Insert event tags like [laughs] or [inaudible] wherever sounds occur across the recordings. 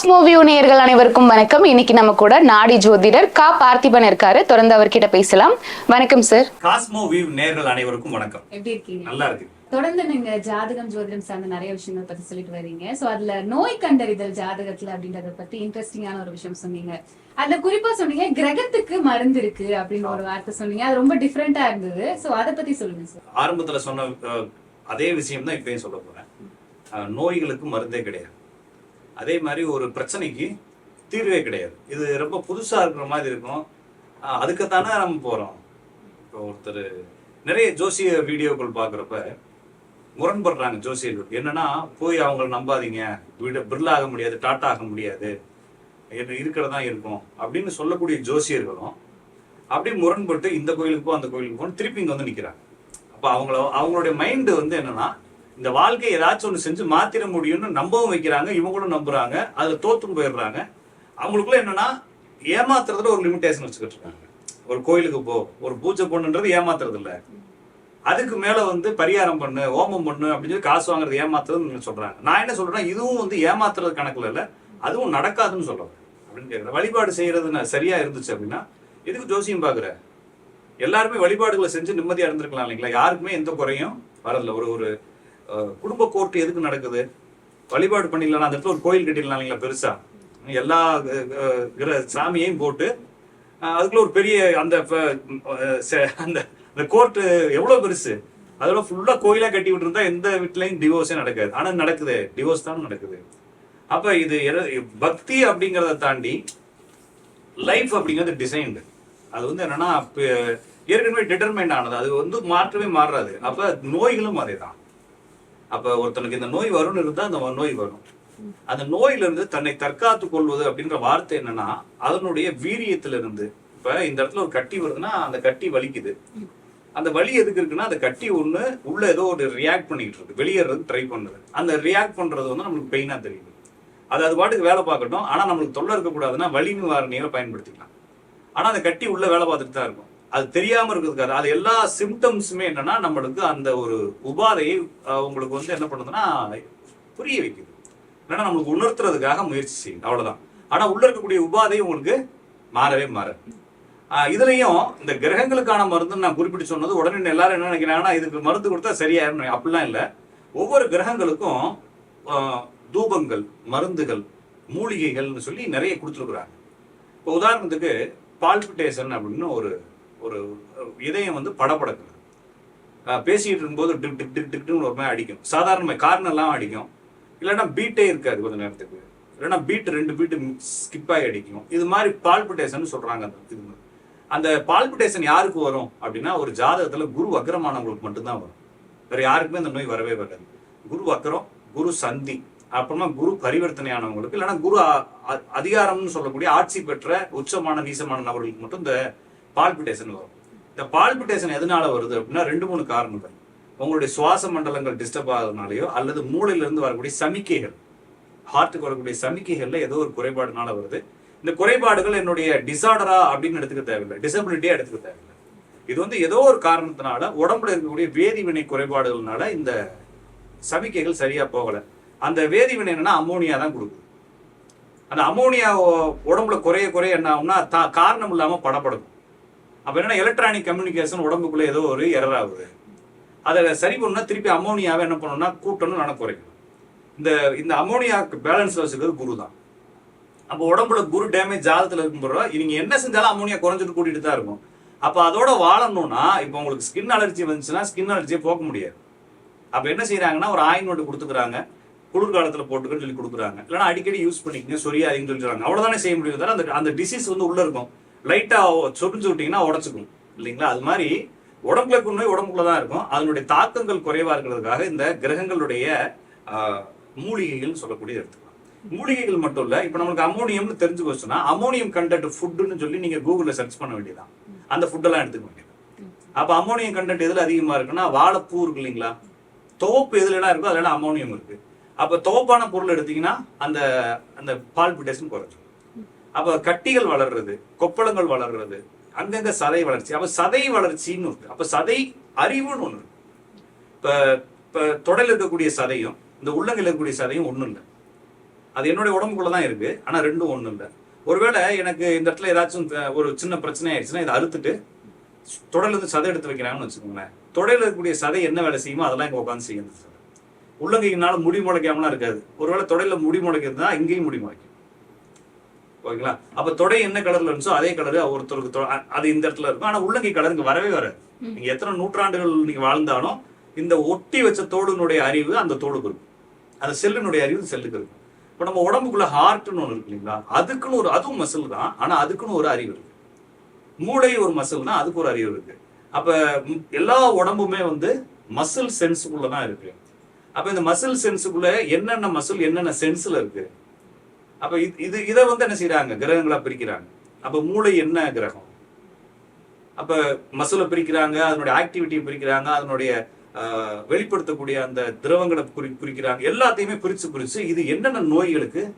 Cosmoview நேயர்கள் அனைவருக்கும் வணக்கம். இன்னைக்கு நம்ம கூட நாடி ஜோதிடர் கா பார்த்திபன் இருக்காரு. தொடர்ந்து அவர்கிட்ட பேசலாம். வணக்கம் சார் காஸ்மோ வியூ நேர்கள் அனைவருக்கும் வணக்கம். எப்படி இருக்கீங்க? நல்லா இருக்கு. தொடர்ந்து நீங்க ஜாதகம் ஜோதிடம் சார்ந்த நிறைய விஷயங்கள் பத்தி சொல்லிட்டு வர்றீங்க. சோ அதுல நோய் கண்டறிதல் ஜாதகத்துல அப்படின்றத பத்தி இன்ட்ரெஸ்டிங்கான ஒரு விஷயம் சொன்னீங்க. அதுல குறிப்பா சொன்னீங்க கிரகத்துக்கு மருந்து இருக்கு அப்படின்னு ஒரு வார்த்தை சொன்னீங்க. அது ரொம்ப டிஃப்ரெண்டா இருந்தது. சோ அத பத்தி சொல்லுங்க சார் ஆரம்பத்துல சொன்ன அதே விஷயம் தான் இப்பயும் சொல்ல போறேன். நோய்களுக்கு மருந்தே கிடையாது. அதே மாதிரி ஒரு பிரச்சனைக்கு தீர்வே கிடையாது. இது ரொம்ப புதுசாக இருக்கிற மாதிரி இருக்கும். அதுக்குத்தானே நம்ம போகிறோம் இப்போ ஒருத்தர் நிறைய ஜோசிய வீடியோக்கள் பார்க்குறப்ப முரண்படுறாங்க ஜோசியர்கள். என்னன்னா போய் அவங்கள நம்பாதீங்க. வீடு பிர்லா ஆக முடியாது டாட்டா ஆக முடியாது. என்ன இருக்கிறதா இருக்கும். அப்படின்னு சொல்லக்கூடிய ஜோசியர்களும் அப்படியே முரண்பட்டு இந்த கோயிலுக்கு போ அந்த கோயிலுக்கு போகணும் திருப்பி இங்கே வந்து நிற்கிறாங்க அப்போ அவங்கள அவங்களுடைய மைண்டு வந்து என்னன்னா இந்த வாழ்க்கையை ஏதாச்சும் ஒன்று செஞ்சு மாத்திர முடியும்னு நம்பவும் வைக்கிறாங்க இவங்களும் நம்புறாங்க அதில் தோத்தும் போயிடுறாங்க. அவங்களுக்குள்ள என்னன்னா ஏமாத்துறதுல ஒரு லிமிடேஷன் வச்சுக்கிட்டு இருக்காங்க ஒரு கோயிலுக்கு போ ஒரு பூஜை பண்ணுன்றது ஏமாத்துறது இல்லை. அதுக்கு மேல வந்து பரிகாரம் பண்ணு ஓமம் பண்ணு அப்படின்னு சொல்லி காசு வாங்குறது ஏமாத்துறதுன்னு சொல்றாங்க. நான் என்ன சொல்றேன்னா இதுவும் வந்து ஏமாத்துறது கணக்குல இல்லை அதுவும் நடக்காதுன்னு சொல்றேன். அப்படின்னு கேட்குறேன் வழிபாடு செய்யறது நான் சரியா இருந்துச்சு அப்படின்னா எதுக்கு ஜோசியம் பாக்குற? எல்லாருமே வழிபாடுகளை செஞ்சு நிம்மதியா இருந்திருக்கலாம் இல்லைங்களா? யாருக்குமே எந்த குறையும் வரதில்லை. ஒரு ஒரு குடும்ப கோர்ட்டு எதுக்கு நடக்குது? வழிபாடு பண்ணிடலாம் அந்த இடத்துல ஒரு கோயில் கட்டிடலாம் இல்லைங்களா பெருசா? எல்லா கிர- சாமியையும் போட்டு அதுக்குள்ள ஒரு பெரிய அந்த அந்த அந்த கோர்ட்டு எவ்வளவு பெருசு? அதோட ஃபுல்லா கோயிலா கட்டி விட்டுருந்தா எந்த வீட்லயும் டிவோர்ஸே நடக்காது. ஆனா நடக்குது. டிவோர்ஸ் தான் நடக்குது. அப்ப இது பக்தி அப்படிங்கிறத தாண்டி லைஃப் அப்படிங்கிறது டிசைன்டு அது வந்து என்னன்னா ஏற்கனவே டிட்டர்மைண்ட் ஆனது. அது வந்து மாற்றவே மாறாது. அப்ப நோய்களும் அதே தான் அப்ப ஒருத்தனுக்கு இந்த நோய் வரும்னு இருந்தா அந்த நோய் வரும். அந்த நோயில இருந்து தன்னை தற்காத்து கொள்வது அப்படின்ற வார்த்தை என்னன்னா அதனுடைய வீரியத்துல இருந்து இப்ப இந்த இடத்துல ஒரு கட்டி வருதுன்னா அந்த கட்டி வலிக்குது. அந்த வலி எதுக்கு இருக்குன்னா அந்த கட்டி ஒண்ணு உள்ள ஏதோ ஒரு ரியாக்ட் பண்ணிட்டு இருக்கு. வெளியேறது ட்ரை பண்ணுது. அந்த ரியாக்ட் பண்றது வந்து நம்மளுக்கு பெயினா தெரியுது. அது அது பாட்டுக்கு வேலை பார்க்கட்டும். ஆனா நம்மளுக்கு தொல்லை இருக்கக்கூடாதுன்னா வலி நிவாரணிகளை பயன்படுத்திக்கலாம். ஆனா அந்த கட்டி உள்ள வேலை பார்த்துட்டு தான் இருக்கும். அது தெரியாம இருக்கிறதுக்காக அது எல்லா சிம்டம்ஸுமே என்னன்னா நம்மளுக்கு அந்த ஒரு உபாதையை உங்களுக்கு வந்து என்ன பண்ணுதுன்னா புரிய வைக்குது. ஏன்னா நம்மளுக்கு உணர்த்துறதுக்காக முயற்சி செய்யும் அவ்வளவுதான். ஆனா உள்ள இருக்கக்கூடிய உபாதை உங்களுக்கு மாறவே மாறாது. இதுலயும் இந்த கிரகங்களுக்கான மருந்துன்னு நான் குறிப்பிட்டு சொன்னது உடனே எல்லாரும் என்ன நினைக்கிறாங்கன்னா இதுக்கு மருந்து கொடுத்தா சரியாயிரும் அப்படிலாம் இல்லை. ஒவ்வொரு கிரகங்களுக்கும் தூபங்கள் மருந்துகள் மூலிகைகள்னு சொல்லி நிறைய கொடுத்துருக்குறாங்க. இப்போ உதாரணத்துக்கு பால்பிட்டேஷன் அப்படின்னு ஒரு ஒரு இதயம் வந்து படப்படக்குது பேசிக்கிட்டு இருக்கும்போது டிக் டிக் டிக் டிக்னு ஒரு மாதிரி அடிக்கும். சாதாரணமாக காரணம் எல்லாம் அடிக்கும். இல்லைன்னா பீட்டே இருக்காது கொஞ்சம் நேரத்துக்கு. இல்லைன்னா பீட் ரெண்டு பீட்டு ஸ்கிப் ஆகி அடிக்கும். இது மாதிரி பால்பிட்டேஷன் சொல்கிறாங்க அந்த இது மாதிரி. அந்த பால்பிட்டேஷன் யாருக்கு வரும் அப்படின்னா ஒரு ஜாதகத்தில் குரு வக்கரமானவங்களுக்கு மட்டும்தான் வரும். வேறு யாருக்குமே அந்த நோய் வரவே வராது. குரு அக்ரம் குரு சந்தி அப்புறமா குரு பரிவர்த்தனையானவங்களுக்கு இல்லைன்னா குரு அ- அ- அதிகாரம்னு சொல்லக்கூடிய ஆட்சி பெற்ற உச்சமான நீசமான நபர்களுக்கு மட்டும் இந்த பால்பிட்டேஷன் வரும். இந்த பால்பிட்டேஷன் எதனால வருது அப்படின்னா ரெண்டு மூணு காரணங்கள். உங்களுடைய சுவாச மண்டலங்கள் டிஸ்டர்ப் ஆகுறதுனாலயோ அல்லது மூளையிலிருந்து வரக்கூடிய சமிக்கைகள் ஹார்ட்டுக்கு வரக்கூடிய சமிக்கைகள்ல ஏதோ ஒரு குறைபாடுனால வருது. இந்த குறைபாடுகள் என்னுடைய டிசார்டரா அப்படின்னு எடுத்துக்க தேவையில்லை. டிசபிலிட்டியா எடுத்துக்க தேவையில்லை. இது வந்து ஏதோ ஒரு காரணத்தினால உடம்புல இருக்கக்கூடிய வேதிவினை குறைபாடுகள்னால இந்த சமிக்கைகள் சரியா போகல. அந்த வேதிவினை என்னன்னா அமோனியா தான் கொடுக்குது. அந்த அமோனியா உடம்புல குறைய குறைய என்ன ஆகும்னா காரணம் இல்லாம படப்படும் அப்போ என்னன்னா எலக்ட்ரானிக் கம்யூனிகேஷன் உடம்புக்குள்ளே ஏதோ ஒரு எரர் ஆகுது. அதை சரி பண்ணணும்னா திருப்பி அமோனியாவை என்ன பண்ணணும்னா கூட்டணும் நான் குறைக்கணும். இந்த இந்த அமோனியாக்கு பேலன்ஸ் வச்சுக்கிறது குரு தான் அப்போ உடம்புல குரு டேமேஜ் ஆகத்தில் இருக்கும்போது நீங்கள் என்ன செஞ்சாலும் அமோனியா குறைஞ்சிட்டு கூட்டிகிட்டு தான் இருக்கும். அப்போ அதோட வாழணும்னா இப்போ உங்களுக்கு ஸ்கின் அலர்ஜி வந்துச்சுன்னா ஸ்கின் அலர்ஜியை போக்க முடியாது. அப்போ என்ன செய்கிறாங்கன்னா ஒரு ஆயின்மெண்ட் கொடுத்துக்கிறாங்க. குளிர்காலத்தில் போட்டுக்கன்னு சொல்லி கொடுக்குறாங்க. இல்லைன்னா அடிக்கடி யூஸ் பண்ணிக்கங்க சொரியாதீங்கன்னு சொல்லி சொல்றாங்க அவ்வளவுதானே செய்ய முடியும் அந்த அந்த டிசீஸ் வந்து உள்ளே இருக்கும். லைட்டாக சொரிஞ்சு விட்டிங்கன்னா உடச்சுக்கும். இல்லைங்களா? அது மாதிரி உடம்புல நோய் உடம்புக்குள்ள தான் இருக்கும். அதனுடைய தாக்கங்கள் குறைவாக இருக்கிறதுக்காக இந்த கிரகங்களுடைய மூலிகைகள்னு சொல்லக்கூடிய எடுத்துக்கலாம். மூலிகைகள் மட்டும் இல்லை இப்போ நம்மளுக்கு அமோனியம்னு தெரிஞ்சு போச்சுன்னா அமோனியம் கண்டென்ட் ஃபுட்டுன்னு சொல்லி நீங்கள் கூகுளில் சர்ச் பண்ண வேண்டியதான் அந்த ஃபுட்டெல்லாம் எடுத்துக்க வேண்டியது அப்போ அமோனியம் கண்டென்ட் எதில் அதிகமாக இருக்குன்னா வாழைப்பூ இருக்கு இல்லைங்களா? தோப்பு எதுலலாம் இருக்கோ அதுல அமோனியம் இருக்குது அப்போ தோப்பான பொருள் எடுத்தீங்கன்னா அந்த அந்த பால்பிட்டேஷன் குறைச்சிடும் அப்ப கட்டிகள் வளர்றது கொப்பளங்கள் வளர்றது அங்கங்க சதை வளர்ச்சி. அப்ப சதை வளர்ச்சின்னு இருக்கு அப்ப சதை அறிவுன்னு ஒண்ணு. இப்ப இப்ப தொடல் இருக்கக்கூடிய சதையும் இந்த உள்ளங்கையில் இருக்கக்கூடிய சதையும் ஒண்ணும் இல்லை. அது என்னுடைய உடம்புக்குள்ள தான் இருக்கு ஆனா ரெண்டும் ஒண்ணும் இல்லை. ஒருவேளை எனக்கு இந்த இடத்துல ஏதாச்சும் ஒரு சின்ன பிரச்சனை ஆயிடுச்சுன்னா இதை அறுத்துட்டு தொடர்ல இருந்து சதை எடுத்து வைக்கிறாங்கன்னு வச்சுக்கோங்களேன். தொடையில இருக்கக்கூடிய சதை என்ன வேலை செய்யுமோ அதெல்லாம் இங்க உட்காந்து செய்யும் இந்த உள்ளங்கையினால முடி முளைக்காமலாம் இருக்காது. ஒருவேளை தொடையில முடி முளைக்கிறதுனா இங்கேயும் முடி முளைக்கும். ஓகேங்களா? அப்ப தொடை என்ன கலர்ல இருந்துச்சோ அதே கலர் ஒருத்தருக்கு அது இந்த இடத்துல இருக்கும். ஆனா உள்ளங்கை கலர் இங்க வரவே வராது. நீங்க எத்தனை நூற்றாண்டுகள் நீங்க வாழ்ந்தாலும் இந்த ஒட்டி வச்ச தோடுனுடைய அறிவு அந்த தோடுக்கு இருக்கும். அந்த செல்லினுடைய அறிவு செல்லுக்கு இருக்கும். இப்போ நம்ம உடம்புக்குள்ள ஹார்ட்னு ஒன்று இருக்கு இல்லைங்களா? அதுக்குன்னு ஒரு அதுவும் மசில் தான். ஆனா அதுக்குன்னு ஒரு அறிவு இருக்கு. மூளை ஒரு மசில் தான். அதுக்கு ஒரு அறிவு இருக்கு. அப்ப எல்லா உடம்புமே வந்து மசில் சென்ஸுக்குள்ள தான் இருக்கு. அப்ப இந்த மசில் சென்ஸுக்குள்ள என்னென்ன மசில் என்னென்ன சென்ஸ்ல இருக்கு? அப்ப இது இது இதை வந்து என்ன செய்யறாங்க கிரகங்களா பிரிக்கிறாங்க. அப்ப மூளை என்ன கிரகம்? அப்ப மசிலை பிரிக்கிறாங்க அதனுடைய ஆக்டிவிட்டியை பிரிக்கிறாங்க அதனுடைய வெளிப்படுத்தக்கூடிய அந்த திரவங்களை குறி குறிக்கிறாங்க. எல்லாத்தையுமே பிரிச்சு பிரிச்சு இது என்னென்ன நோய்களுக்கு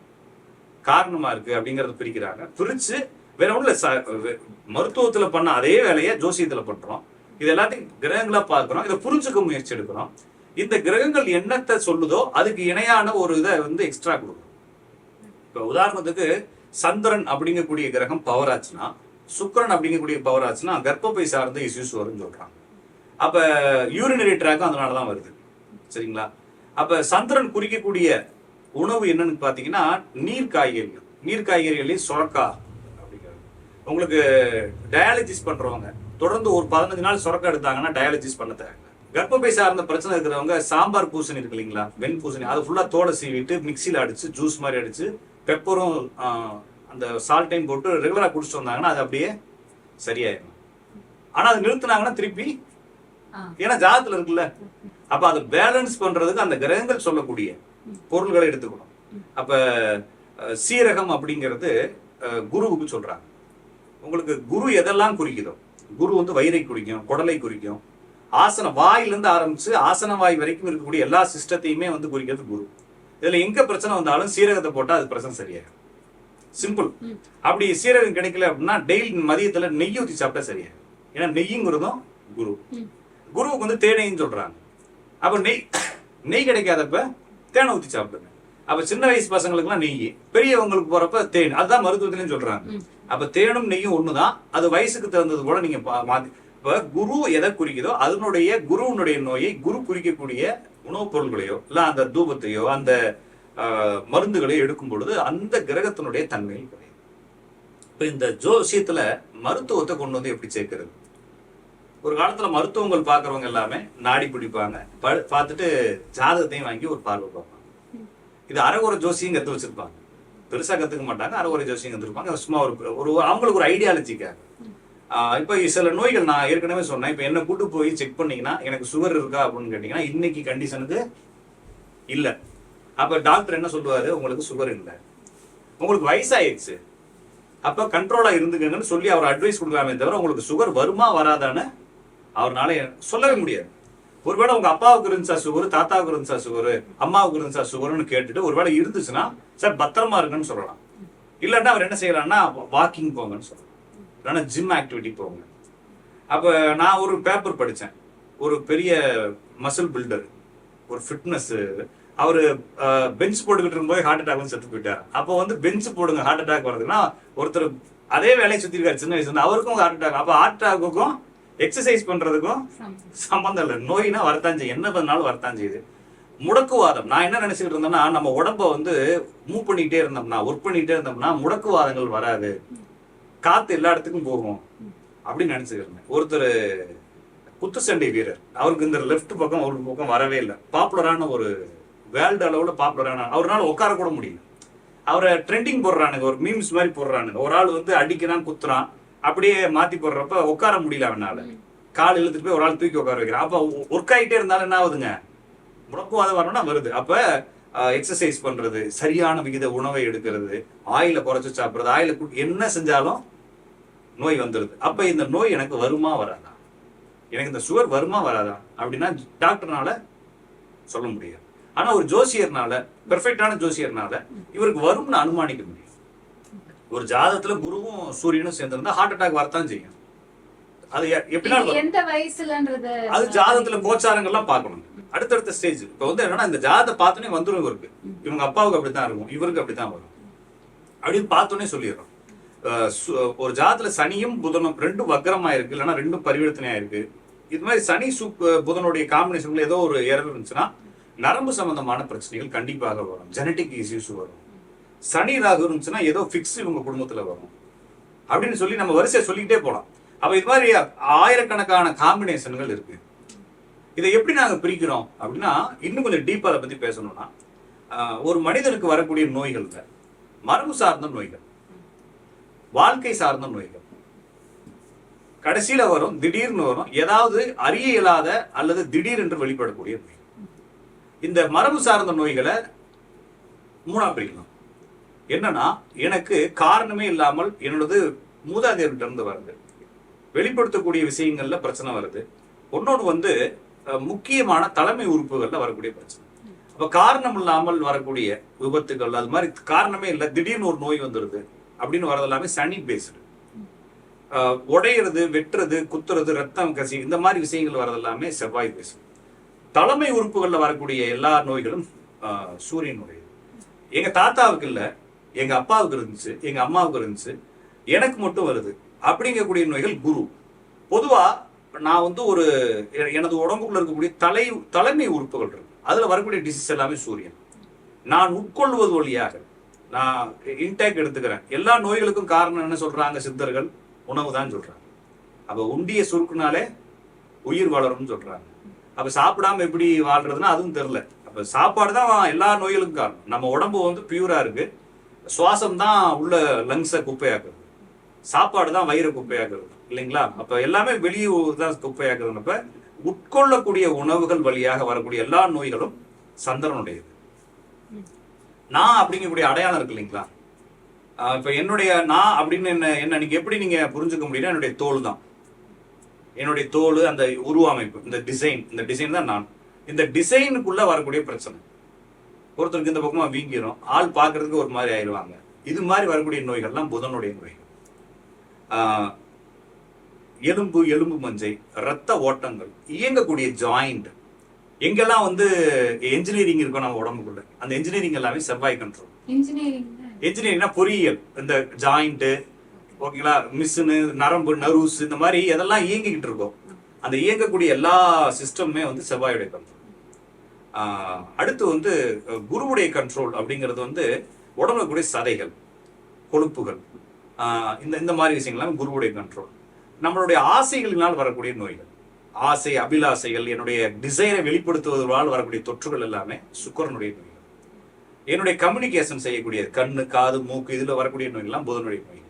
காரணமா இருக்கு அப்படிங்கறத பிரிக்கிறாங்க. பிரிச்சு வேற உள்ள ச- மருத்துவத்துல பண்ண அதே வேலையை ஜோசியத்துல பண்றோம். இது எல்லாத்தையும் கிரகங்களா பார்க்கிறோம். இதை புரிஞ்சுக்க முயற்சி எடுக்கிறோம். இந்த கிரகங்கள் என்னத்தை சொல்லுதோ அதுக்கு இணையான ஒரு இதை வந்து எக்ஸ்ட்ரா கொடுக்கும். இப்போ உதாரணத்துக்கு சந்திரன் அப்படிங்கக்கூடிய கிரகம் பவர் ஆச்சுன்னா சுக்கரன் அப்படிங்கக்கூடிய பவர் ஆச்சுன்னா கர்ப்பப்பை சார்ந்த இஷ்யூஸ் வரும்னு சொல்றாங்க. அப்ப யூரினரி ட்ராக்கும் அதனால தான் வருது. சரிங்களா? அப்ப சந்திரன் குறிக்கக்கூடிய உணவு என்னன்னு பார்த்தீங்கன்னா நீர் காய்கறிகள். நீர் காய்கறிகளையும் சுரக்கா அப்படிங்கிறது. உங்களுக்கு டயாலிசிஸ் பண்றவங்க தொடர்ந்து ஒரு பதினஞ்சு நாள் சுரக்கா எடுத்தாங்கன்னா டயாலிசிஸ் பண்ண தேவை கர்ப்பப்பை சார்ந்த பிரச்சனை இருக்கிறவங்க சாம்பார் பூசணி இருக்கு இல்லைங்களா? வெண் பூசணி. அதை ஃபுல்லாக தோலை சீவிட்டு மிக்சியில் அடிச்சு ஜூஸ் மாதிரி அடிச்சு பெப்பரும் அந்த சால்ட்டையும் போட்டு ரெகுலரா குடிச்சிட்டு வந்தாங்கன்னா அது அப்படியே சரியாயிடும் ஆனா அது நிறுத்துனாங்கன்னா திருப்பி. ஏன்னா ஜாதத்துல இருக்குல்ல. அப்ப அதை பேலன்ஸ் பண்றதுக்கு அந்த கிரகங்கள் சொல்லக்கூடிய பொருள்களை எடுத்துக்கணும். அப்ப சீரகம் அப்படிங்கிறது குருவுக்கு சொல்றாங்க. உங்களுக்கு குரு எதெல்லாம் குறிக்குதோ குரு வந்து வயிறை குறிக்கும் குடலை குறிக்கும் ஆசன வாயிலிருந்து ஆரம்பிச்சு ஆசன வாய் வரைக்கும் இருக்கக்கூடிய எல்லா சிஸ்டத்தையுமே வந்து குறிக்கிறது குரு. இதுல எங்க பிரச்சனை வந்தாலும் சீரகத்தை போட்டா அது பிரச்சனை சரியாயிடும் சிம்பிள் அப்படி சீரகம் கிடைக்கல அப்படின்னா டெய்லி மதியத்துல நெய் ஊத்தி சாப்பிட்டா சரியாயிடும் ஏன்னா நெய்யுங்கிறதும் குரு. குருவுக்கு வந்து தேனைன்னு சொல்றாங்க. அப்ப நெய் நெய் கிடைக்காதப்ப தேனை ஊத்தி சாப்பிடுங்க. அப்ப சின்ன வயசு பசங்களுக்குலாம் நெய் பெரியவங்களுக்கு போறப்ப தேன் அதுதான் மருத்துவத்திலையும் சொல்றாங்க. அப்ப தேனும் நெய்யும் ஒண்ணுதான். அது வயசுக்கு தகுந்தது கூட நீங்க பா- மாத்தி இப்ப குரு எதை குறிக்குதோ அதனுடைய குருவினுடைய நோயை குரு குறிக்கக்கூடிய உணவுப் பொருள்களையோ இல்ல அந்த தூபத்தையோ அந்த மருந்துகளையோ எடுக்கும் பொழுது அந்த கிரகத்தினுடைய தன்மையில் குறையும். இப்ப இந்த ஜோசியத்துல மருத்துவத்தை கொண்டு வந்து எப்படி சேர்க்கிறது? ஒரு காலத்துல மருத்துவங்கள் பாக்குறவங்க எல்லாமே நாடி பிடிப்பாங்க. ப- பார்த்துட்டு ஜாதகத்தையும் வாங்கி ஒரு பார்வை பார்ப்பாங்க. இது அரைகுறை ஜோசியம் கத்து வச்சிருப்பாங்க. பெருசா கத்துக்க மாட்டாங்க அரைகுறை ஜோசியம் கத்துருப்பாங்க சும்மா ஒரு ஒரு அவங்களுக்கு ஒரு ஐடியாலஜிக்காக இப்போ சில நோய்கள் நான் ஏற்கனவே சொன்னேன். இப்போ என்ன கூட்டு போய் செக் பண்ணீங்கன்னா எனக்கு சுகர் இருக்கா அப்படின்னு கேட்டிங்கன்னா இன்னைக்கு கண்டிஷனுக்கு இல்லை. அப்போ டாக்டர் என்ன சொல்லுவார்? உங்களுக்கு சுகர் இல்லை. உங்களுக்கு வயசாயிடுச்சு. அப்போ கண்ட்ரோலாக இருந்துக்கங்கன்னு சொல்லி அவர் அட்வைஸ் கொடுக்கலாமே தவிர உங்களுக்கு சுகர் வருமா வராதான்னு அவரால் சொல்லவே முடியாது. ஒருவேளை உங்க அப்பாவுக்கு இருந்துச்சா சுகர் தாத்தாவுக்கு இருந்துச்சா சுகர் அம்மாவுக்கு இருந்துச்சா சுகர்னு கேட்டுட்டு ஒருவேளை இருந்துச்சுன்னா சார் பத்திரமா இருக்குன்னு சொல்லலாம். இல்லைன்னா அவர் என்ன செய்யலாம்னா வாக்கிங் போங்கன்னு சொல்லலாம் இல்லைன்னா ஜிம் ஆக்டிவிட்டி போங்க. அப்ப நான் ஒரு பேப்பர் படிச்சேன். ஒரு பெரிய மசில் பில்டர் ஒரு ஃபிட்னஸ் அவர் பெஞ்ச் போட்டுக்கிட்டு இருக்கும்போது ஹார்ட் அட்டாக் வந்து செத்து போயிட்டார். அப்போ வந்து பெஞ்ச் போடுங்க ஹார்ட் அட்டாக் வருதுன்னா ஒருத்தர் அதே வேலையை சுற்றிருக்காரு சின்ன வயசுல அவருக்கும் ஹார்ட் அட்டாக் அப்போ ஹார்ட் அட்டாக்குக்கும் எக்ஸசைஸ் பண்றதுக்கும் சம்பந்தம் இல்லை. நோய்னா வரத்தான் செய்யும். என்ன பண்ணாலும் வரத்தான் செய்யுது. முடக்குவாதம். நான் என்ன நினச்சிக்கிட்டு இருந்தேன்னா நம்ம உடம்ப வந்து மூவ் பண்ணிக்கிட்டே இருந்தோம்னா ஒர்க் பண்ணிக்கிட்டே இருந்தோம்னா முடக்குவாதங்கள் வராது. காத்து எல்லா இடத்துக்கும் போகும் அப்படின்னு நினைச்சுக்கிட்டு இருந்தேன் ஒருத்தர் குத்துச்சண்டை வீரர். அவருக்கு இந்த லெஃப்ட் பக்கம் ஒரு பக்கம் வரவே இல்லை. பாப்புலரான ஒரு வேர்ல்டு அளவுல பாப்புலரான அவரால் உட்கார கூட முடியல. அவரை ட்ரெண்டிங் போடுறானுங்க ஒரு மீம்ஸ் மாதிரி போடுறானுங்க. ஒரு ஆள் வந்து அடிக்கிறான் குத்துறான். அப்படியே மாத்தி போடுறப்ப உட்கார முடியல அவனால. கால் இழுத்துட்டு போய் ஒரு ஆள் தூக்கி உட்கார வைக்கிறான். அப்ப ஒர்க் ஆகிட்டே இருந்தாலும் என்ன ஆகுதுங்க? முடக்குவாதம் வரணும்னா வருது. அப்ப எக்ஸசைஸ் பண்றது சரியான விகித உணவை எடுக்கிறது ஆயில குறைச்சு சாப்பிடுறது ஆயில என்ன செஞ்சாலும் நோய் வந்துருது. அப்ப இந்த நோய் எனக்கு வருமா வராதா? எனக்கு இந்த சுகர் வருமா வராதா? அப்படின்னா டாக்டர்னால சொல்ல முடியாது. ஆனா ஒரு ஜோசியர்னால பெர்ஃபெக்டான ஜோசியர்னால இவருக்கு வரும்னு அனுமானிக்க முடியும். ஒரு ஜாதகத்துல குருவும் சூரியனும் சேர்ந்திருந்தா ஹார்ட் அட்டாக் வரத்தான் செய்யும். அது எ- எப்படினாலும் இது வரும். எந்த வயசுலன்றத? அது ஜாதகத்துல கோச்சாரங்கள்லாம் பார்க்கணும். அடுத்தடுத்த ஸ்டேஜ் இப்போ வந்து என்னன்னா இந்த ஜாதத்தை பார்த்தோன்னே வந்துரும் இவருக்கு. இவங்க அப்பாவுக்கு அப்படித்தான் இருக்கும். இவருக்கு அப்படித்தான் வரும். அப்படின்னு பார்த்தோன்னே சொல்லிடுறோம். ஒரு ஜாதத்துல சனியும் புதனும் ரெண்டும் வக்கரமா இருக்கு இல்லைன்னா ரெண்டும் பரிவர்த்தனையா இருக்கு இது மாதிரி சனி சு புதனுடைய காம்பினேஷன்ல ஏதோ ஒரு எரர் இருந்துச்சுன்னா நரம்பு சம்பந்தமான பிரச்சனைகள் கண்டிப்பாக வரும். ஜெனட்டிக் இஷ்யூஸ் வரும். சனி ராகு இருந்துச்சுன்னா ஏதோ ஃபிக்ஸ் இவங்க குடும்பத்துல வரும். அப்படின்னு சொல்லி நம்ம வரிசையை சொல்லிக்கிட்டே போலாம். அப்ப இது மாதிரி ஆயிரக்கணக்கான காம்பினேஷன்கள் இருக்கு. இதை எப்படி நாங்க பிரிக்கிறோம் அப்படின்னா இன்னும் கொஞ்சம் டீப்பா அதை பத்தி பேசணும்னா ஒரு மனிதனுக்கு வரக்கூடிய நோய்கள் மரபு சார்ந்த நோய்கள். வாழ்க்கை சார்ந்த நோய்கள். கடைசியில வரும் திடீர்னு வரும் ஏதாவது அறிய இயலாத அல்லது திடீர் என்று வெளிப்படக்கூடிய நோய். இந்த மரபு சார்ந்த நோய்களை மூணா பிரிக்கலாம். என்னன்னா எனக்கு காரணமே இல்லாமல் என்னோடது மூதாதையர்கிட்ட இருந்து வருது. வெளிப்படுத்தக்கூடிய விஷயங்கள்ல பிரச்சனை வருது. ஒன்னொன்று வந்து முக்கியமான தலைமை உறுப்புகள்ல வரக்கூடிய பிரச்சனை. அப்ப காரணம் இல்லாமல் வரக்கூடிய விபத்துகள் அது மாதிரி காரணமே இல்லை திடீர்னு ஒரு நோய் வந்துடுது அப்படின்னு வரது எல்லாமே சனி பேஸ்டு உடையிறது வெட்டுறது குத்துறது ரத்தம் கசி இந்த மாதிரி விஷயங்கள் வரது எல்லாமே செவ்வாய் பேசுது தலைமை உறுப்புகளில் வரக்கூடிய எல்லா நோய்களும் சூரியனுடையது எங்க தாத்தாவுக்கு இல்லை எங்க அப்பாவுக்கு இருந்துச்சு எங்க அம்மாவுக்கு இருந்துச்சு எனக்கு மட்டும் வருது. அப்படிங்கக்கூடிய நோய்கள் குரு. பொதுவா நான் வந்து ஒரு எனது உடம்புக்குள்ள இருக்கக்கூடிய தலை தலைமை உறுப்புகள் இருக்கு. அதுல வரக்கூடிய டிசீஸ் எல்லாமே சூரியன். நான் உட்கொள்வது வழியாக நான் இன்டேக் எடுத்துக்கிறேன். எல்லா நோய்களுக்கும் காரணம் என்ன சொல்றாங்க சித்தர்கள்? உணவு தான் சொல்றாங்க. அப்ப உண்டிய சுருக்குனாலே உயிர் வளரும்னு சொல்றாங்க. அப்ப சாப்பிடாம எப்படி வாழ்றதுன்னா அதுவும் தெரியல. அப்ப சாப்பாடு தான் எல்லா நோய்களுக்கும் காரணம். நம்ம உடம்பு வந்து பியூரா இருக்கு. சுவாசம் தான் உள்ள லங்ஸை குப்பையாக்குறது சாப்பாடு தான் வயிறை குப்பையாக்குறது இல்லைங்களா? அப்ப எல்லாமே வெளியே தான் குப்பையாக்குறதுனப்ப உட்கொள்ளக்கூடிய உணவுகள் வழியாக வரக்கூடிய எல்லா நோய்களும் சந்திரனுடையது. நான் அப்படிங்கக்கூடிய அடையாளம் இருக்கு இல்லைங்களா? இப்போ என்னுடைய நான் அப்படின்னு என்ன என்ன நீங்கள் எப்படி நீங்க புரிஞ்சுக்க முடியும்னா என்னுடைய தோல் தான். என்னுடைய தோல் அந்த உருவமைப்பு இந்த டிசைன் இந்த டிசைன் தான் நான். இந்த டிசைனுக்குள்ள வரக்கூடிய பிரச்சனை. ஒருத்தருக்கு இந்த பக்கமா வீங்கிரும். ஆள் பார்க்கறதுக்கு ஒரு மாதிரி ஆயிடுவாங்க. இது மாதிரி வரக்கூடிய நோய்கள்லாம் புதனுடைய நோய்கள். எலும்பு எலும்பு மஞ்சை ரத்த ஓட்டங்கள் இயங்கக்கூடிய ஜாயிண்ட் எங்கெல்லாம் வந்து என்ஜினியரிங் இருக்கும் நம்ம உடம்புக்குள்ள அந்த என்ஜினியரிங் எல்லாமே செவ்வாய் கண்ட்ரோல் இன்ஜினியரிங் என்ஜினியரிங்னா பொறியியல். இந்த ஜாயிண்ட் ஓகேங்களா மிஷினு நரம்பு நர்வ்ஸ் இந்த மாதிரி எதெல்லாம் இயங்கிக்கிட்டு இருக்கோம் அந்த இயங்கக்கூடிய எல்லா சிஸ்டமுமே வந்து செவ்வாயுடைய கண்ட்ரோல் அடுத்து வந்து குருவுடைய கண்ட்ரோல் அப்படிங்கிறது வந்து உடம்புல கூடிய சதைகள் கொழுப்புகள். இந்த இந்த மாதிரி விஷயங்கள்லாம் குருவுடைய கண்ட்ரோல் நம்மளுடைய ஆசைகளினால் வரக்கூடிய நோய்கள். ஆசை அபிலாசைகள் என்னுடைய டிசைனை வெளிப்படுத்துவதால் வரக்கூடிய தொற்றுகள் எல்லாமே சுக்கரனுடைய நோய் என்னுடைய கம்யூனிகேஷன் செய்யக்கூடிய கண்ணு காது மூக்கு இதுல வரக்கூடிய நோய்கள்லாம் புதனுடைய நோய்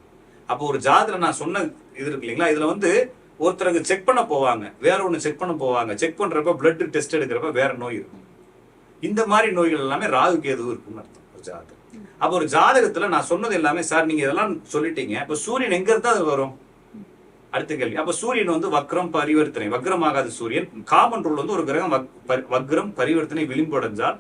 அப்போ ஒரு ஜாதத்துல நான் சொன்ன இது இருக்கு இல்லைங்களா? இதுல வந்து ஒருத்தருக்கு செக் பண்ண போவாங்க வேற ஒன்று செக் பண்ண போவாங்க. செக் பண்றப்ப பிளட் டெஸ்ட் எடுக்கிறப்ப வேற நோய் இருக்கும். இந்த மாதிரி நோய்கள் எல்லாமே ராகு கேது இருக்குன்னு அர்த்தம் ஒரு ஜாதகம் அப்போ ஒரு ஜாதகத்துல நான் சொன்னது எல்லாமே சார் நீங்க இதெல்லாம் சொல்லிட்டீங்க. இப்போ சூரியன் எங்க இருந்தா அது வரும்? அடுத்த கேள்வி. அப்ப சூரியன் வந்து வக்ரம் பரிவர்த்தனை. வக்ரமாகாத சூரியன். காமன் ரூல் வந்து ஒரு கிரகம் வக்ரம் பரிவர்த்தனை விளிம்பு அடைஞ்சால்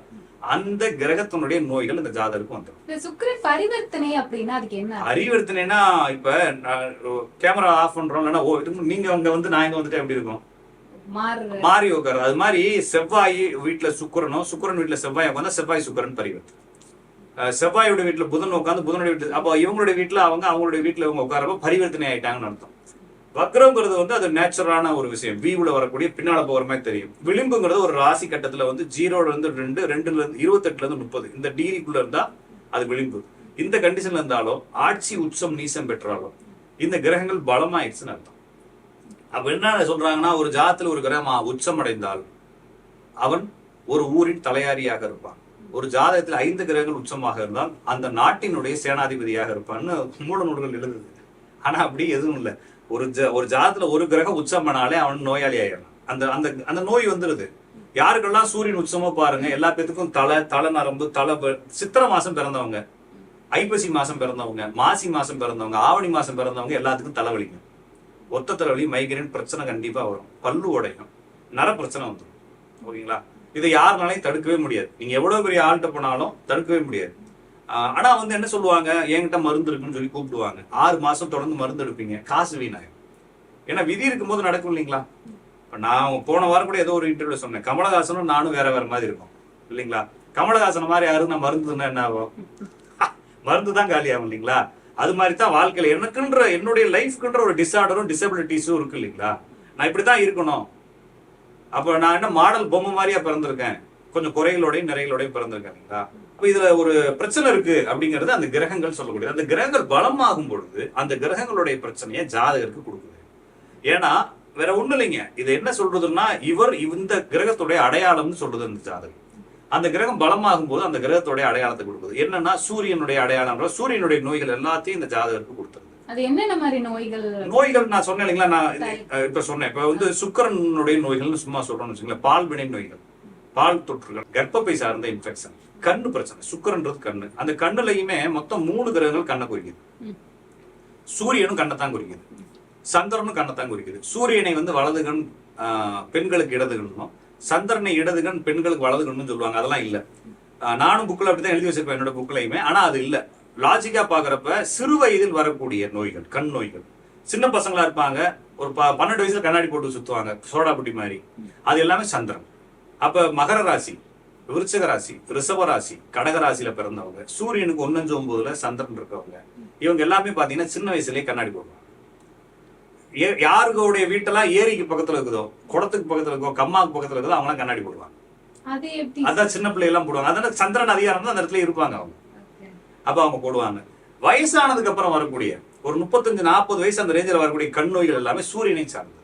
அந்த கிரகத்தினுடைய நோய்கள் இந்த ஜாதகருக்கு வந்துடும். சுக்கிரன் பரிவர்த்தனை அப்படின்னா அதுக்கு என்ன அர்த்தம்? அறிவர்த்தனைனா இப்ப கேமரா ஆஃப் பண்றோம் ஓ நீங்க அங்க வந்து நான் இங்க வந்துட்டு எப்படி இருக்கும்? மாறி உட்காரு அது மாதிரி செவ்வாய் வீட்டுல சுக்கிரனும் சுக்கிரன் வீட்டுல செவ்வாய் உட்காந்தா செவ்வாய் சுக்கிரன் பரிவர்த்தனை. செவ்வாயோட வீட்டுல புதன் உட்காந்து புதனுடைய வீட்டுல அப்போ இவங்களுடைய வீட்டுல அவங்க அவங்களுடைய வீட்டுல இவங்க உட்காரப்ப பரிவர்த்தனை ஆயிட்டாங்கன்னு அர்த்தம். வக்ரம்ங்கிறது வந்து அது நேச்சுரலான ஒரு விஷயம். வீவுல வரக்கூடிய பின்னால போகிற மாதிரி தெரியும். விளிம்புங்கிறது ஒரு ராசி கட்டத்துல வந்து ஜீரோல இருந்து ரெண்டு ரெண்டுல இருந்து இருபத்தெட்டுல இருந்து முப்பது. இந்த டிகிரிக்குள்ள இருந்தா அது விளிம்பு. இந்த கண்டிஷன்ல இருந்தாலும் ஆட்சி உச்சம் நீசம் பெற்றாலும் இந்த கிரகங்கள் பலமாயிடுச்சுன்னு அர்த்தம். அப்ப என்ன சொல்றாங்கன்னா ஒரு ஜாத்துல ஒரு கிரகம் உச்சம் அடைந்தால் அவன் ஒரு ஊரின் தலையாரியாக இருப்பான். ஒரு ஜாதகத்தில் ஐந்து கிரகங்கள் உச்சமாக இருந்தால் அந்த நாட்டினுடைய சேனாதிபதியாக இருப்பான்னு மூல நூல்கள் எழுதுது. ஆனா அப்படி எதுவும் இல்லை. ஒரு ஜ ஒரு ஜாதத்துல ஒரு கிரகம் உச்சம் பண்ணாலே அவன் நோயாளி ஆயிடலாம் அந்த அந்த அந்த நோய் வந்துருது. யாருக்கெல்லாம் சூரியன் உச்சமோ பாருங்க எல்லா பேத்துக்கும் தலை தலை நரம்பு தலை சித்திர சித்திரை மாசம் பிறந்தவங்க ஐப்பசி மாசம் பிறந்தவங்க மாசி மாசம் பிறந்தவங்க ஆவணி மாசம் பிறந்தவங்க எல்லாத்துக்கும் தலைவலிங்க ஒத்த தலைவலி மைக்ரேன் பிரச்சனை கண்டிப்பா வரும். பல்லு உடையும். நர பிரச்சனை வந்துடும் ஓகேங்களா? இதை யாருனாலையும் தடுக்கவே முடியாது. நீங்க எவ்வளவு பெரிய ஆள்கிட்ட போனாலும் தடுக்கவே முடியாது. ஆனா வந்து என்ன சொல்லுவாங்க? என்கிட்ட மருந்து இருக்குன்னு சொல்லி கூப்பிடுவாங்க. ஆறு மாசம் தொடர்ந்து மருந்து எடுப்பீங்க. காசு வீணாயிரும். ஏன்னா விதி இருக்கும்போது நடக்கும் இல்லைங்களா? இப்ப நான் போன வாரம் கூட ஏதோ ஒரு இன்டர்வியூ சொன்னேன். கமலஹாசனும் நானும் வேற வேற மாதிரி இருக்கும். இல்லைங்களா? கமலஹாசன் மாதிரி யாரும் நான் மருந்துன்னா என்ன ஆகும்? மருந்து தான் காலியாகும் இல்லைங்களா? அது மாதிரி தான் வாழ்க்கையில எனக்குன்ற என்னுடைய லைஃப்க்குன்ற ஒரு டிஸார்டரும் டிசபிலிட்டிஸும் இருக்கு இல்லைங்களா? நான் இப்படிதான் இருக்கணும். அப்ப நான் என்ன மாடல் பொம்மை மாதிரியா பிறந்திருக்கேன். கொஞ்சம் குறைகளோடையும் நிறைகளோடையும் பிறந்திருக்கேன் இல்லைங்களா? இதுல ஒரு பிரச்சனை இருக்கு அப்படிங்கறது அந்த கிரகங்கள் சொல்லக்கூடியது அந்த கிரகங்கள் பலமாகும் பொழுது அந்த கிரகங்களுடைய பிரச்சனையை ஜாதகருக்கு கொடுக்குது. ஏன்னா வேற ஒண்ணு இல்லைங்க. இது என்ன சொல்றதுன்னா இவர் இந்த கிரகத்துடைய அடையாளம்னு சொல்றது இந்த ஜாதகம். அந்த கிரகம் பலமாகும் போது அந்த கிரகத்துடைய அடையாளத்தை கொடுக்குது. என்னன்னா சூரியனுடைய அடையாளம் சூரியனுடைய நோய்கள் எல்லாத்தையும் இந்த ஜாதகருக்கு கொடுத்துருது. நோய்கள்? நோய்கள் நான் சொன்னேன் இல்லைங்களா நான் இப்ப சொன்னேன். இப்ப வந்து சுக்கரனுடைய நோய்கள்னு சும்மா சொல்றோம்னு வச்சுங்களேன் பால் வினை நோய்கள் பால் தொற்றுகள் கர்ப்பப்பை சார்ந்த இன்ஃபெக்ஷன் கண்ணு பிரச்சனை சுக்கரன்றது கண்ணு. அந்த கண்ணுலயுமே மொத்தம் மூணு கிரகங்கள் கண்ணை குறிக்குது. சூரியனும் கண்ணைத்தான் குறிக்குது. சந்திரனும் கண்ணைத்தான் குறிக்குது. சூரியனை வந்து வலது கண் ஆஹ், பெண்களுக்கு இடது கண்ணும் சந்திரனை இடது கண் பெண்களுக்கு வலது கண்ணும் சொல்லுவாங்க. அதெல்லாம் இல்ல. நானும் புக்கில் அப்படிதான் எழுதி வச்சிருப்பேன் என்னோட புக்லையுமே ஆனா அது இல்ல. லாஜிக்கா பாக்குறப்ப சிறு வயதில் வரக்கூடிய நோய்கள் கண் நோய்கள். சின்ன பசங்களா இருப்பாங்க. ஒரு ப- பன்னெண்டு வயசுல கண்ணாடி போட்டு சுத்துவாங்க. சோடா புட்டி மாதிரி. அது எல்லாமே சந்திரன். அப்ப மகர ராசி. விருச்சிக ராசி ரிஷப ராசி கடக ராசியில பிறந்தவங்க சூரியனுக்கு ஒன்னஞ்சு ஒன்பதுல சந்திரன் இருக்கவங்க இவங்க எல்லாமே பாத்தீங்கன்னா சின்ன வயசுலயே கண்ணாடி போடுவாங்க. யாருடைய வீட்டெல்லாம் ஏரிக்கு பக்கத்துல இருக்குதோ குடத்துக்கு பக்கத்துல இருக்கோ கம்மாக்கு பக்கத்துல இருக்குதோ அவங்களாம் கண்ணாடி போடுவாங்க. அதான் சின்ன பிள்ளை எல்லாம் போடுவாங்க. அதனால சந்திரன் அதிகாரம் தான் அந்த இடத்துல இருப்பாங்க அவங்க. அப்ப அவங்க போடுவாங்க. வயசானதுக்கு அப்புறம் வரக்கூடிய ஒரு முப்பத்தஞ்சு நாற்பது வயசு அந்த ரேஞ்சில் வரக்கூடிய கண் நோய்கள் எல்லாமே சூரியனை சார்ந்தது.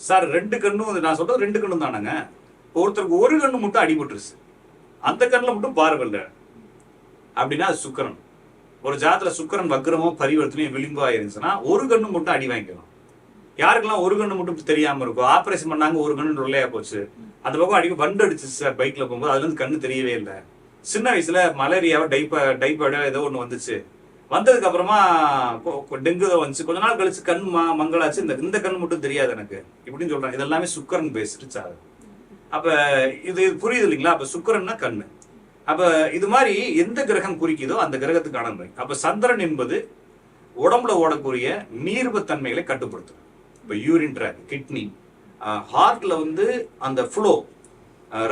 சார் ரெண்டு கண்ணும் நான் சொல்றது ரெண்டு கண்ணும் தானங்க? ஒருத்தருக்கு ஒரு கண்ணு மட்டும் அடிபட்டுருச்சு. அந்த கண்ணில் மட்டும் பார்வை இல்லை அப்படின்னா அது சுக்கரன். ஒரு ஜாதத்துல சுக்கரன் வக்கரமோ பரிவர்த்தனையும் விளிம்பா இருந்துச்சுன்னா ஒரு கண்ணு மட்டும் அடி வாங்கிக்கணும். யாருக்கெல்லாம் ஒரு கண்ணு மட்டும் தெரியாம இருக்கும் ஆபரேஷன் பண்ணாங்க ஒரு கண்ணு நொல்லையா போச்சு. அந்த பக்கம் அடிக்க வண்டு அடிச்சு சார் பைக்ல போகும்போது அதுல இருந்து கண்ணு தெரியவே இல்லை. சின்ன வயசுல மலேரியாவோ டைப்ப டைப்பாய்டோ ஏதோ ஒன்று வந்துச்சு. வந்ததுக்கு அப்புறமா டெங்கு வந்துச்சு. கொஞ்ச நாள் கழிச்சு கண் மங்களாச்சு. இந்த இந்த கண் மட்டும் தெரியாது எனக்கு. இப்படின்னு சொல்றாங்க. இதெல்லாமே சுக்கரன் பேசிட்டு சார். அப்ப இது இது புரியுது இல்லைங்களா? அப்ப சுக்கரன்னா கண்ணு. அப்ப இது மாதிரி எந்த கிரகம் குறிக்குதோ அந்த கிரகத்துக்கான நோய். அப்ப சந்திரன் என்பது உடம்புல ஓடக்கூடிய நீர்வத்தன்மைகளை கட்டுப்படுத்தும். இப்ப யூரின் ட்ராக் கிட்னி ஹார்ட்ல வந்து அந்த ஃப்ளோ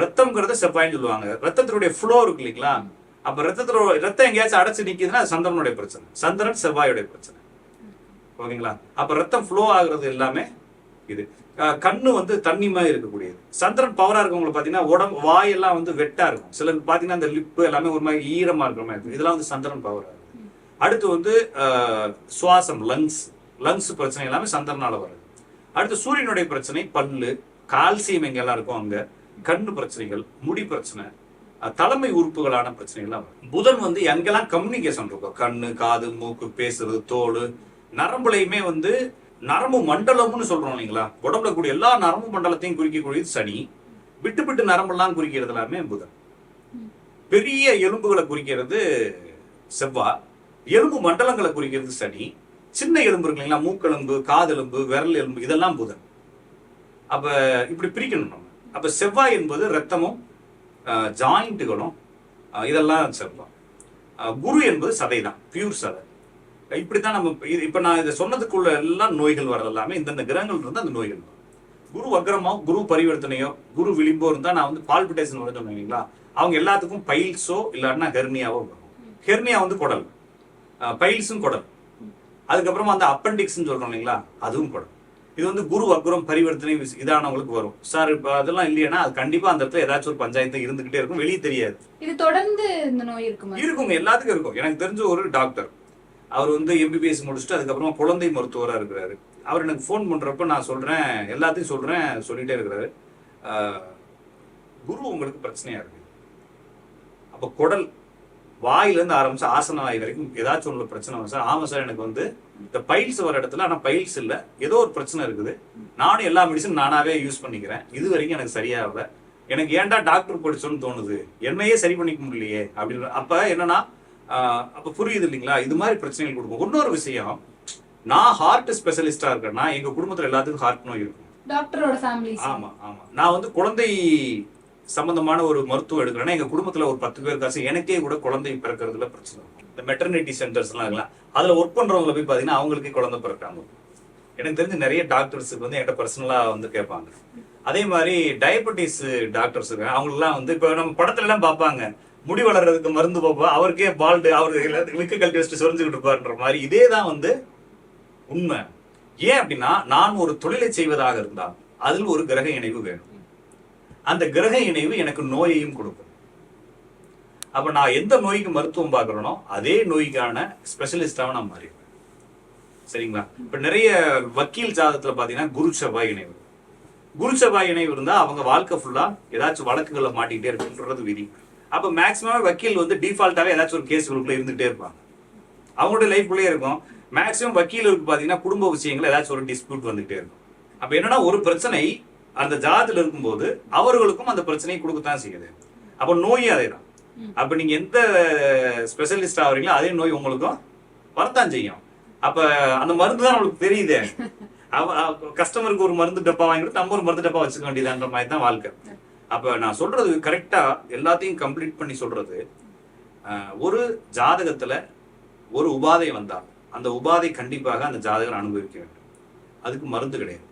ரத்தம்ங்கிறத செவ்வாய்ன்னு சொல்லுவாங்க. ரத்தத்தினுடைய ஃப்ளோ இருக்கு இல்லைங்களா? அப்ப ரத்தத்துல ரத்தம் எங்கேயாச்சும் அடைச்சு நிற்கிதுன்னா சந்திரனுடைய பிரச்சனை. சந்திரன் செவ்வாயுடைய பிரச்சனை. ஓகேங்களா? அப்ப ரத்தம் ஃப்ளோ ஆகுறது எல்லாமே இது. கண்ணு வந்து தண்ணி மாதிரி இருக்கக்கூடியது. சந்திரன் பவரா இருக்கவங்களை பாத்தீங்கன்னா உடம்பு வாயெல்லாம் வந்து வெட்டா இருக்கும். சிலர் பாத்தீங்கன்னா அந்த லிப்பு எல்லாமே ஒரு மாதிரி ஈரமா இருக்கிற மாதிரி இருக்கும். இதெல்லாம் வந்து சந்திரன் பவரா இருக்கும். அடுத்து வந்து சுவாசம் லங்ஸ் லங்ஸ் பிரச்சனை எல்லாமே சந்திரனால வருது. அடுத்து சூரியனுடைய பிரச்சனை பல்லு கால்சியம் எங்கெல்லாம் இருக்கும் அங்க கண்ணு பிரச்சனைகள் முடி பிரச்சனை தலைமை உறுப்புகளான பிரச்சனைகள்லாம் வரும். புதன் வந்து எங்கெல்லாம் கம்யூனிகேஷன் இருக்கும் கண்ணு காது மூக்கு பேசுறது தோல் நரம்புலையுமே வந்து நரம்பு மண்டலம்னு சொல்றோம் இல்லைங்களா? உடம்புல கூடிய எல்லா நரம்பு மண்டலத்தையும் குறிக்கக்கூடியது சனி. விட்டு விட்டு நரம்பெல்லாம் குறிக்கிறது எல்லாமே புதன். பெரிய எலும்புகளை குறிக்கிறது செவ்வாய் எலும்பு மண்டலங்களை குறிக்கிறது சனி. சின்ன எலும்பு இருக்கு இல்லைங்களா? மூக்கெலும்பு காதெலும்பு விரல் எலும்பு இதெல்லாம் புதன். அப்ப இப்படி பிரிக்கணும் நம்ம. அப்ப செவ்வாய் என்பது ரத்தமும் ஜாயிண்ட்டுகளும் இதெல்லாம் செவ்வாய் குரு என்பது சதை தான் பியூர் சதை. இப்படித்தான் நம்ம இப்ப நான் இதை சொன்னதுக்குள்ள எல்லாம் நோய்கள் வரது எல்லாமே இந்தந்த கிரகங்கள் இருந்தா அந்த நோய்கள் குரு வக்ரமோ குரு பரிவர்த்தனையோ குரு விளிம்போ இருந்தா நான் வந்து பால்பிட்டேஷன் வர சொன்னேன் இல்லைங்களா அவங்க எல்லாத்துக்கும் பைல்ஸோ இல்லாட்டினா ஹெர்னியாவோ வரும். ஹெர்னியா வந்து குடல். பைல்ஸும் குடல். அதுக்கப்புறமா அந்த அப்பெண்டிக்ஸ்னு சொல்றோம் இல்லைங்களா அதுவும் குடல். இது வந்து குரு வக்ரம் பரிவர்த்தனை இதானவங்களுக்கு வரும். சார் இப்ப அதெல்லாம் இல்லையானா அது கண்டிப்பா அந்த இடத்துல ஏதாச்சும் ஒரு பஞ்சாயத்து இருந்துகிட்டே இருக்கும் வெளியே தெரியாது. இது தொடர்ந்து இந்த நோய் இருக்குமா? இருக்குங்க எல்லாத்துக்கும் இருக்கும். எனக்கு தெரிஞ்ச ஒரு டாக்டர் அவர் வந்து எம்பிபிஎஸ் முடிச்சுட்டு அதுக்கப்புறமா குழந்தை மருத்துவராக இருக்கிறாரு. அவர் எனக்கு ஃபோன் பண்ணுறப்ப நான் சொல்கிறேன் எல்லாத்தையும் சொல்கிறேன் சொல்லிகிட்டே இருக்கிறாரு. குரு உங்களுக்கு பிரச்சனையாக இருக்கு. அப்போ குடல் வாயிலேருந்து ஆரம்பிச்சு ஆசன வாய் வரைக்கும் ஏதாச்சும் ஒன்று பிரச்சனை வரும். சார் ஆமாம் சார் எனக்கு வந்து இந்த பைல்ஸ் வர இடத்துல ஆனால் பைல்ஸ் இல்லை. ஏதோ ஒரு பிரச்சனை இருக்குது. நானும் எல்லா மெடிசன் நானாவே யூஸ் பண்ணிக்கிறேன். இது வரைக்கும் எனக்கு சரியாகல. எனக்கு ஏன்டா டாக்டர் படிச்சோன்னு தோணுது? என்னையே சரி பண்ணிக்க முடியலையே. அப்படின்னு அப்போ என்னன்னா அப்ப புரியுது இல்லைங்களா? இது மாதிரி பிரச்சனைகள் கொடுக்கும். இன்னொரு விஷயம் நான் ஹார்ட் ஸ்பெஷலிஸ்டா இருக்கேன்னா எங்க குடும்பத்துல எல்லாத்துக்கும் ஹார்ட் நோய் இருக்கும். டாக்டரோட ஃபேமிலி ஆமா ஆமா. நான் வந்து குழந்தை சம்பந்தமான ஒரு மருத்துவம் எடுக்கிறேன்னா எங்க குடும்பத்துல ஒரு பத்து பேர் காசு எனக்கே கூட குழந்தை பிறக்கிறதுல பிரச்சனை இந்த மெட்டர்னிட்டி சென்டர்ஸ் எல்லாம் இருக்கலாம் அதுல ஒர்க் பண்றவங்களை போய் பாத்தீங்கன்னா அவங்களுக்கே குழந்தை பிறக்காம இருக்கும். எனக்கு தெரிஞ்சு நிறைய டாக்டர்ஸுக்கு வந்து என்கிட்ட பர்சனலா வந்து கேட்பாங்க. அதே மாதிரி டயபெட்டிஸ் டாக்டர்ஸ் இருக்காங்க அவங்களெல்லாம் வந்து இப்போ நம்ம படத்துல எல்லாம் பார்ப்பாங்க முடி வளர்றதுக்கு மருந்து பார்ப்போம் அவருக்கே பால்டு அவருக்கு விக்கு கழட்டி வச்சுட்டு சொரிஞ்சுக்கிட்டு இருப்பாருன்ற மாதிரி இதே தான் வந்து உண்மை. ஏன் அப்படின்னா நான் ஒரு தொழிலை செய்வதாக இருந்தால் அதில் ஒரு கிரக இணைவு வேணும். அந்த கிரக இணைவு எனக்கு நோயையும் கொடுக்கும். அப்ப நான் எந்த நோய்க்கு மருத்துவம் பார்க்கறேனோ அதே நோய்க்கான ஸ்பெஷலிஸ்டாக நான் மாறிடுவேன். சரிங்களா? இப்ப நிறைய வக்கீல் ஜாதகத்துல பாத்தீங்கன்னா குரு செவ்வாய் இணைவு. குரு செவ்வாய் இணைவு இருந்தா அவங்க வாழ்க்கை ஃபுல்லா ஏதாச்சும் வழக்குகளை மாட்டிக்கிட்டே இருக்குன்றது விதி. அப்ப மேக்சிமம் வக்கீல் வந்து டிஃபால்ட்டாவே ஏதாச்சும் ஒரு கேஸ்களுக்குள்ள இருந்துகிட்டே இருப்பாங்க. அவங்களோட லைஃப்குள்ளேயே இருக்கும். மேக்சிமம் வக்கீலுக்கு பாத்தீங்கன்னா குடும்ப விஷயங்கள் ஏதாச்சும் ஒரு டிஸ்பியூட் வந்துகிட்டே இருக்கும். அப்ப என்னன்னா ஒரு பிரச்சனை அந்த ஜாதத்துல இருக்கும்போது அவர்களுக்கும் அந்த பிரச்சனையை கொடுக்கத்தான் செய்யுது. அப்ப நோயும் அதே தான் அப்ப நீங்க எந்த ஸ்பெஷலிஸ்ட் ஆகுறீங்களோ அதே நோய் உங்களுக்கும் வரத்தான் செய்யும். அப்ப அந்த மருந்து தான் உங்களுக்கு தெரியுதே. [laughs] கஸ்டமருக்கு ஒரு மருந்து டப்பா வாங்கிட்டு நம்ம ஒரு மருந்து டப்பா வச்சுக்க வேண்டியதான்ற மாதிரி தான் வாழ்க்கை. அப்போ நான் சொல்றது கரெக்டாக எல்லாத்தையும் கம்ப்ளீட் பண்ணி சொல்றது ஒரு ஜாதகத்தில் ஒரு உபாதை வந்தால் அந்த உபாதை கண்டிப்பாக அந்த ஜாதகர் அனுபவிக்க வேண்டும். அதுக்கு மருந்து கிடையாது.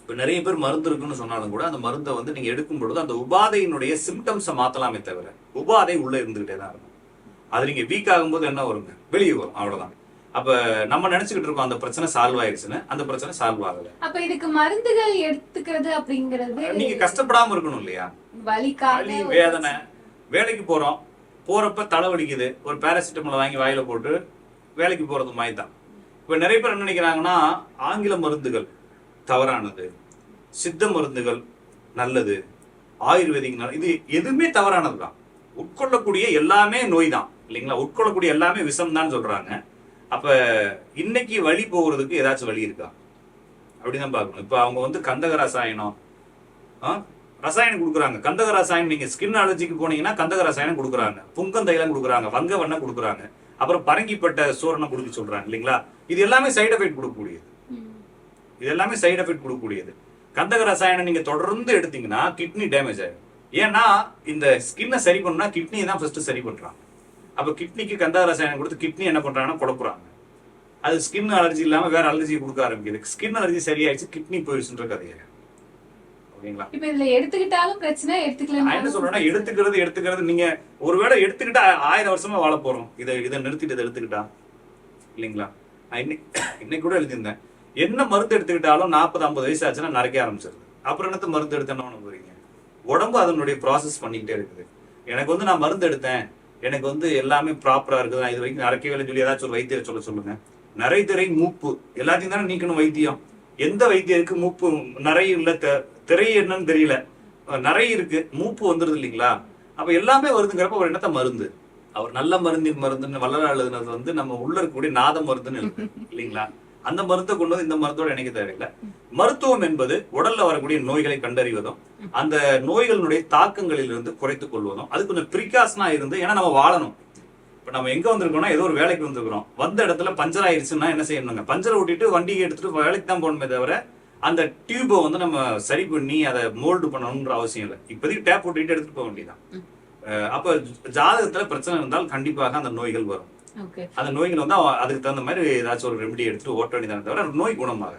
இப்போ நிறைய பேர் மருந்து இருக்குன்னு சொன்னாலும் கூட அந்த மருந்தை வந்து நீங்கள் எடுக்கும் பொழுது அந்த உபாதையினுடைய சிம்டம்ஸை மாற்றலாமே தவிர உபாதை உள்ளே இருந்துகிட்டே தான் இருக்கும். அது நீங்கள் வீக் ஆகும்போது என்ன வருங்க? வெளியே வரும். அவ்வளோதான் அப்ப நம்ம நினைச்சுக்கிட்டு இருக்கோம் அந்த பிரச்சனை சால்வ் ஆயிருச்சுன்னு அந்த பிரச்சனை சால்வ் ஆகல. அப்ப இதுக்கு மருந்துகள் எடுத்துக்கிறது அப்படிங்கிறது நீங்க கஷ்டப்படாம இருக்கணும் இல்லையா? வலி வேதனை. வேலைக்கு போறோம். போறப்ப தலை வலிக்குது ஒரு பேராசிட்டமால் வாங்கி வாயில போட்டு வேலைக்கு போறது மாதிரி தான் இப்ப நிறைய பேர் என்ன நினைக்கிறாங்கன்னா ஆங்கில மருந்துகள் தவறானது. சித்த மருந்துகள் நல்லது. ஆயுர்வேதிக் நல்ல- இது எதுவுமே தவறானது தான் உட்கொள்ளக்கூடிய எல்லாமே நோய் தான் இல்லைங்களா? உட்கொள்ளக்கூடிய எல்லாமே விஷம் தான் சொல்றாங்க. அப்ப இன்னைக்கு வழி போகிறதுக்கு ஏதாச்சும் வழி இருக்கா? அப்படிதான் பார்க்கணும். இப்ப அவங்க வந்து கந்தக ரசாயனம் ஆ? ரசாயனம் கொடுக்குறாங்க. கந்தக ரசாயனம் நீங்க ஸ்கின் அலர்ஜிக்கு போனீங்கன்னா கந்தக ரசாயனம் கொடுக்குறாங்க. புங்கம் தைலம் கொடுக்குறாங்க. வங்க வண்ணம் கொடுக்குறாங்க. அப்புறம் பரங்கிப்பட்ட சூரணம் கொடுக்க சொல்றாங்க இல்லைங்களா? இது எல்லாமே சைடு எஃபெக்ட் கொடுக்கக்கூடியது. இது எல்லாமே சைடு எஃபெக்ட் கொடுக்கக்கூடியது. கந்தக ரசாயனம் நீங்க தொடர்ந்து எடுத்தீங்கன்னா கிட்னி டேமேஜ் ஆயிடும். ஏன்னா இந்த ஸ்கின்னை சரி பண்ணா கிட்னியை தான் ஃபர்ஸ்ட் சரி பண்றாங்க. அப்ப கிட்னிக்கு கந்தக ரசாயனம் கொடுத்து கிட்னி என்ன பண்றாங்கன்னா குழப்புறாங்க அது ஸ்கின் அலர்ஜி இல்லாம வேற அலர்ஜி கொடுக்க ஆரம்பிக்குது. ஸ்கின் அலர்ஜி சரியாயிடுச்சு கிட்னி போயிடுச்சுன்ற கதையை? ஓகேங்களா? இப்ப இதுல எடுத்துக்கிட்டாலும் பிரச்சனை என்ன சொல்றேன்னா எடுத்துக்கிறது எடுத்துக்கிறது நீங்க ஒருவேளை எடுத்துக்கிட்டா ஆயிரம் வருஷமா வாழ போறோம். இதை இதை நிறுத்திட்டு இதை எடுத்துக்கிட்டா? இல்லைங்களா? நான் இன்னைக்கு இன்னைக்கு கூட எழுதியிருந்தேன். என்ன மருந்து எடுத்துக்கிட்டாலும் நாற்பது ஐம்பது வயசு ஆச்சுன்னா நரைக்க ஆரம்பிச்சிருது. அப்புறம் என்னத்த மருந்து எடுத்தேன்னு போறீங்க உடம்பு அதனுடைய ப்ராசஸ் பண்ணிக்கிட்டே இருக்குது. எனக்கு வந்து நான் மருந்து எடுத்தேன். எனக்கு வந்து எல்லாமே ப்ராப்பரா இருக்குது. நான் இது வரைக்கும் நரைக்கவே சொல்லி ஏதாச்சும் ஒரு வைத்தியரை சொல்ல சொல்லுங்க. நரைத்திரை மூப்பு. எல்லாத்தையும் தானே நீக்கணும் வைத்தியம். எந்த வைத்தியருக்கு மூப்பு நிறைய இல்லை. த- திரை என்னன்னு தெரியல. நிறைய இருக்கு. மூப்பு வந்துருது இல்லைங்களா? அப்ப எல்லாமே வருதுங்கிறப்ப ஒரு என்னத்த மருந்து? அவர் நல்ல மருந்தின் மருந்துன்னு வள்ளலார் எழுதுனது வந்து நம்ம உள்ள இருக்கக்கூடிய நாத மருந்துன்னு எழுது இல்லைங்களா? அந்த மருந்தை கொண்டு வந்து இந்த மருந்தோட இணைக்க தேவையில்லை. மருத்துவம் என்பது உடல்ல வரக்கூடிய நோய்களை கண்டறிவதும் அந்த நோய்களினுடைய தாக்கங்களிலிருந்து குறைத்துக் கொள்வதும் அது கொஞ்சம் பிரிகாஷனா இருந்து ஏன்னா நம்ம வாழணும். இப்ப நம்ம எங்க வந்திருக்கோம்னா ஏதோ ஒரு வேலைக்கு வந்திருக்கிறோம். வந்த இடத்துல பஞ்சர் ஆயிருச்சுன்னா என்ன செய்யணுங்க? பஞ்சரை ஓட்டிட்டு வண்டியை எடுத்துட்டு வேலைக்கு தான் போகணுமே தவிர அந்த டியூபை வந்து நம்ம சரி பண்ணி அதை மோல்டு பண்ணணும்ன்ற அவசியம் இல்லை. இப்போதைக்கு டேப் ஓட்டிட்டு எடுத்துட்டு போக வேண்டியதான் அப்ப ஜாதகத்துல பிரச்சனை இருந்தால் கண்டிப்பாக அந்த நோய்கள் வரும். அந்த நோய்கள் வந்து அதுக்கு தகுந்த மாதிரி ஏதாச்சும் ஒரு ரெமெடி எடுத்துட்டு ஓட்ட வேண்டியதானே தவிர நோய் குணமாக